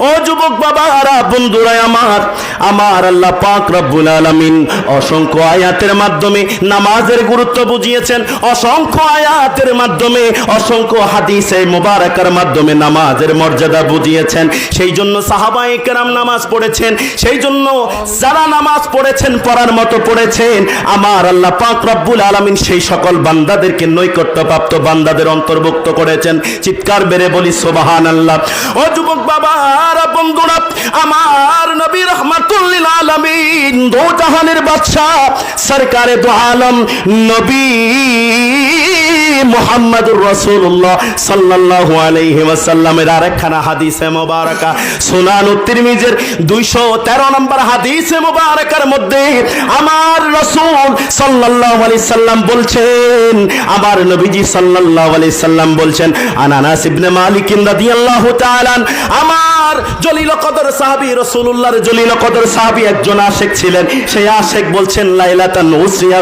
ও যুবক বাবারা বন্ধুরা আমার আমার আল্লাহ পাক রব্বুল আলামিন অসংখ্য আয়াতের মাধ্যমে নামাজের গুরুত্ব বুঝিয়েছেন, অসংখ্য আয়াতের মাধ্যমে, অসংখ্য হাদিসে মোবারকার মাধ্যমে নামাজের মর্যাদা বুঝিয়েছেন। সেই জন্য সাহাবা কেরাম নামাজ পড়েছেন, সেই জন্য যারা নামাজ পড়েছেন, পড়ার মতো পড়েছেন, আমার আল্লাহ পাক রব্বুল আলামিন সেই সকল বান্দাদেরকে নৈকট্যপ্রাপ্ত বান্দাদের অন্তর্ভুক্ত করেছেন। চিৎকার বেড়ে বলি সোবাহান আল্লাহ ও যুবক বাবা বন্ধুরা, আমার নবী রহমাতুল্লিল আলামিন দো জাহানের বাদশাহ সরকারে দো আলম নবী। মুহাম্মদুর রাসূলুল্লাহ সাল্লাল্লাহু আলাইহি ওয়াসাল্লামের আরেকখানা হাদিসে মোবারকা। সুনান তিরমিজের 213 নম্বর হাদিসে মোবারকার মধ্যে আমার রাসূল আলাইহি সাল্লাম বলছেন, আমার নবীজি সাল্লাম বলছেন আনানাস ইবনে মালিক রাদিয়াল্লাহু তাআলা আমার জলিল কদর সাহাবী রাসূলুল্লাহর জলিল কদর সাহাবী একজন আশেক ছিলেন। সেই আশেক বলছেন, লাইলাতান উসরিয়া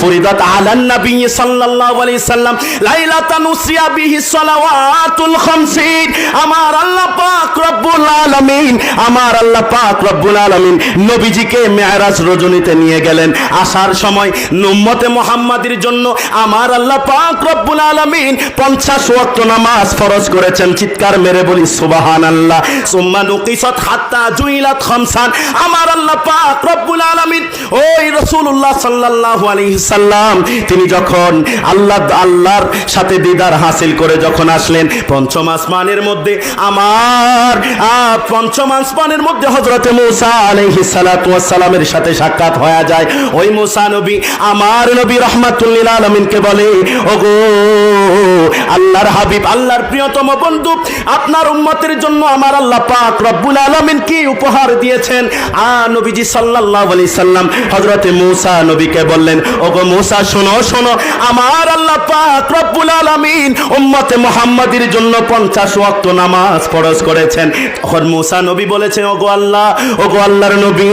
ফরিদাত আলান নবী সাল্লাল্লাহু আলাইহি সাল্লাম লাইলাতান উসরিয়া বিহি সালাওয়াতুল খামসিন। আমার আল্লাহ পাক রব্বুল আলামিন, আমার আল্লাহ পাক রব্বুল আলামিন নবীজিকে মেরাজ রজনীতে নিয়ে গেলেন। আসার সময় উম্মতে মুহাম্মাদির জন্য আমার আল্লাহ পাক রব্বুল আলামিন 50 ওয়াক্ত নামাজ ফরজ করেছেন। চিৎকার মেরে বলি, সুবহানাল্লাহ। সুম্মা নুকিসাত হাত্তা জুইলাত খামসান। আমার আল্লাহ পাক রব্বুল আলামিন, ওই রাসূলুল্লাহ সাল্লাল্লাহু আলাইহি সাল্লাম, তিনি যখন আল্লাহ আল্লাহর সাথে দিদার হাসিল করে যখন আসলেন, পঞ্চম আসমানের মধ্যে আমার পঞ্চম আসমানের মধ্যে হযরতে মূসা আলাইহিস সালাতু ওয়াস সালামের সাথে সাক্ষাৎ হয়ে যায়। ওই মূসা নবী আমার নবী রাহমাতুল্লিল আলামিনকে বলে, ওগো, আল্লাহর হাবিব, আল্লাহর প্রিয়তম বন্ধু, আপনার উম্মতের জন্য আমার আল্লাহ পাক রব্বুল আলামিন কি উপহার দিয়েছেন? আ নবীজি সাল্লাল্লাহু আলি সাল্লাম হজরতে মূসা নবীকে বললেন, ওগো মূসা, শোনো শোনো, আমার আল্লাহ পাক রব্বুল আলামিন উম্মতে মুহাম্মাদির জন্য 50 ওয়াক্ত নামাজ ফরজ করেছেন। তখন মূসা নবী বলেছেন, ওগো আল্লাহ, ওগো আল্লাহর নবী,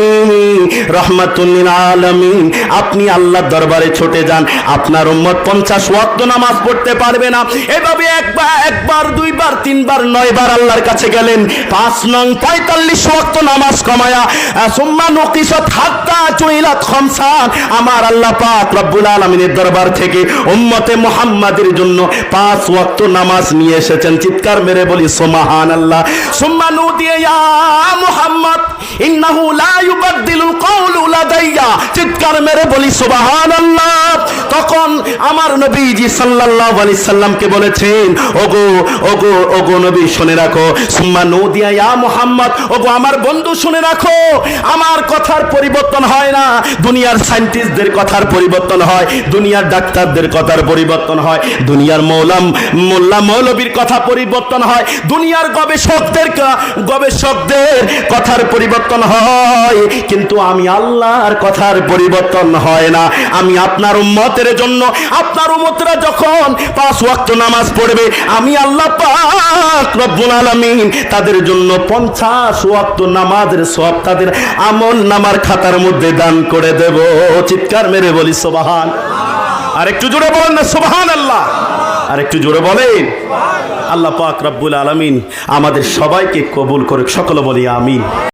রহমাতুল্লিল আলামিন, আপনি আল্লাহর দরবারে ছুটে যান। আপনার উম্মত 50 ওয়াক্ত নামাজ পড়তে পারবে না। এভাবে একবার একবার, দুইবার, তিনবার, নয়বার আল্লাহর কাছে গেলেন। পাঁচ নং পঁয়তাল্লিশ ওয়াক্ত নামাজ কমায়া, সুম্মা নকিসত হাত্তা আমার আল্লাহ পাক রব্বুল আলামিনের দরবার থেকে উম্মতে মুহাম্মাদের জন্য পাঁচ ওয়াক্ত নামাজ নিয়ে এসেছেন। চিৎকার মেরে বলি, সুবহানাল্লাহ। সুম্মা নুদিয়া ইয়া মুহাম্মদ, ইন্নাহু লা ইউবাদদিলুল কওলু লাদাইয়া। চিৎকার মেরে বলি, সুবহানাল্লাহ। তখন আমার নবীজি সাল্লাল্লাহু আলাইহি সাল্লামকে বলেছেন, ওগো ওগো ওগো নবী, শুনে রাখো। সুম্মা নদিয়া ইয়া মুহাম্মদ, ওগো, আমার বন্ধু, শুনে রাখো। আমার কথার পরিবর্তন হয় না। দুনিয়ার সায়েন্টিস্টদের কথার পরিবর্তন হয়, দুনিয়ার ডাক্তারদের কথার পরিবর্তন হয়, দুনিয়ার মৌলাম, মোল্লা মৌলবীর কথা পরিবর্তন হয়, দুনিয়ার গবেষকদের গবেষকদের কথার পরিবর্তন হয়। কিন্তু আমি আল্লাহর কথার পরিবর্তন হয় না। আমি আপনার উম্মতের জন্য, আপনার উম্মতরা যখন পাঁচ ওয়াক্ত নামাজ পড়বে, আমি আল্লাহ পাক রব্বুল আলামিন তাদের জন্য পঞ্চাশ ওয়াক্ত নামাজের সব তাদের আমল নামার খাতার মধ্যে দান করে দেব। চিৎকার মেরে বলি, সোবাহান। আর একটু জোরে বলেন না সুবহান আল্লাহ আর একটু জোরে বলেন। আল্লাহ পাক রব্বুল আলামিন আমাদের সবাইকে কবুল করুক সকলে বলি আমিন।